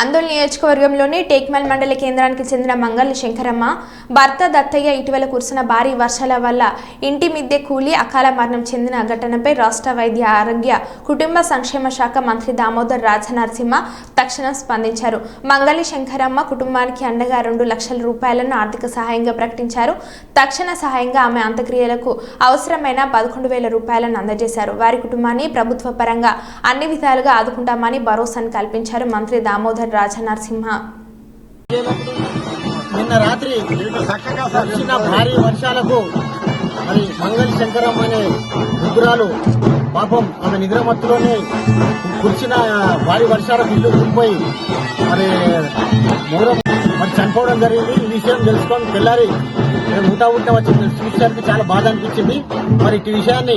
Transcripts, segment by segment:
అందోల్ నియోజకవర్గంలోని టేక్మల్ మండల కేంద్రానికి చెందిన మంగళ శంకరమ్మ భర్త దత్తయ్య ఇటీవల కురిసిన భారీ వర్షాల వల్ల ఇంటి మిద్దె కూలి అకాల మరణం చెందిన ఘటనపై రాష్ట్ర వైద్య ఆరోగ్య కుటుంబ సంక్షేమ శాఖ మంత్రి దామోదర్ రాజనరసింహ తక్షణం స్పందించారు. మంగళి శంకరమ్మ కుటుంబానికి అండగా రెండు లక్షల రూపాయలను ఆర్థిక సహాయంగా ప్రకటించారు. తక్షణ సహాయంగా ఆమె అంత్యక్రియలకు అవసరమైన పదకొండు వేల రూపాయలను అందజేశారు. వారి కుటుంబాన్ని ప్రభుత్వ పరంగా అన్ని విధాలుగా ఆదుకుంటామని భరోసాను కల్పించారు మంత్రి దామోదర్ రాజనరసింహ నిన్న రాత్రి వచ్చిన భారీ వర్షాలకు మరి మంగళ శంకరం అనే వృద్ధురాలు పాపం ఆమె నిద్రమత్తులోనే కురిసిన భారీ వర్షాలకు ఇల్లు కూలిపోయి మరి మూలం మరి చనిపోవడం జరిగింది. ఈ విషయం తెలుసుకొని తెల్లారి మేము ఉంటా ఊట వచ్చి చూసేసరికి చాలా బాధ అనిపించింది. మరి ఇటు విషయాన్ని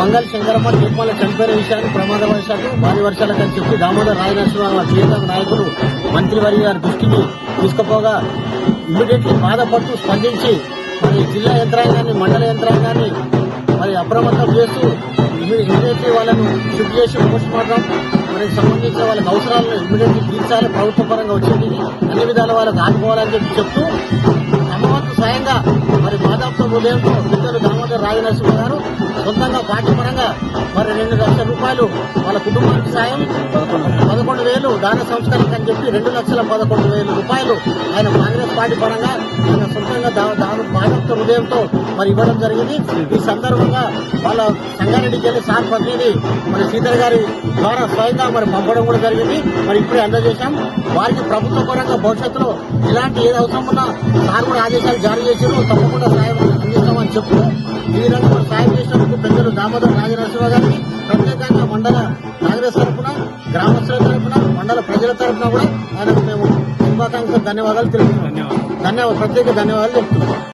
మంగళ శంకరమ్మ తిరుమల చనిపోయిన విషయాన్ని ప్రమాద వర్షాలు భారీ వర్షాలకు అని చెప్పి దామోదర్ రాజనరసింహ జీవితం నాయకులు మంత్రివర్య గారి దృష్టికి తీసుకుపోగా ఇమీడియట్లీ బాధపడుతూ స్పందించి మరి జిల్లా యంత్రాంగాన్ని మండల యంత్రాంగాన్ని మరి అప్రమత్తం చేస్తూ ఇమీడియట్లీ వాళ్ళను షిఫ్ట్ చేసి పోస్ట్ మార్టం మరి సంబంధించిన వాళ్ళకి అవసరాలను ఇమీడియట్లీ తీర్చాలి ప్రభుత్వ పరంగా వచ్చింది అన్ని విధాల వాళ్ళకి ఆదుకోవాలని చెప్పి చెప్తూ అమ్మవంతు స్వయంగా మరి మాదాపుతో ఉదయంతో పెద్దలు దామోదర్ రాజనరసింహ గారు సొంతంగా పార్టీ పరంగా మరి రెండు లక్షల రూపాయలు వాళ్ళ కుటుంబానికి సాయం పదకొండు వేలు దాన సంస్కరణకు అని చెప్పి రెండు లక్షల పదకొండు వేల రూపాయలు ఆయన కాంగ్రెస్ పార్టీ పరంగా ఆయన సొంత దా- దాని మాధవతో హృదయంతో మరి ఇవ్వడం జరిగింది. ఈ సందర్భంగా వాళ్ళ సంగారెడ్డికి వెళ్ళి సార్ ప్రతినిధి మరి సీతర్ గారి ద్వారా స్వయంగా మరి పంపడం కూడా జరిగింది. మరి ఇప్పుడే అందజేశాం. వారికి ప్రభుత్వ పరంగా భవిష్యత్తులో ఇలాంటి ఏది అవసరం ఉన్నా సార్ కూడా ఆదేశాలు జారీ చేశారు. తప్పకుండా సాయం అందిస్తామని చెప్తూ ఈ విధంగా మరి సాయం చేసినందుకు పెద్దలు దామోదర్ రాజనరసింహ గారికి ప్రత్యేకంగా మండల కాంగ్రెస్ తరఫున గ్రామస్తుల తరఫున మండల ప్రజల తరఫున కూడా ఆయనకు మేము శుభాకాంక్షలు ధన్యవాదాలు తెలుపుతున్నాం ధన్యవాదాలు. ప్రత్యేక ధన్యవాదాలు చెప్తున్నాను.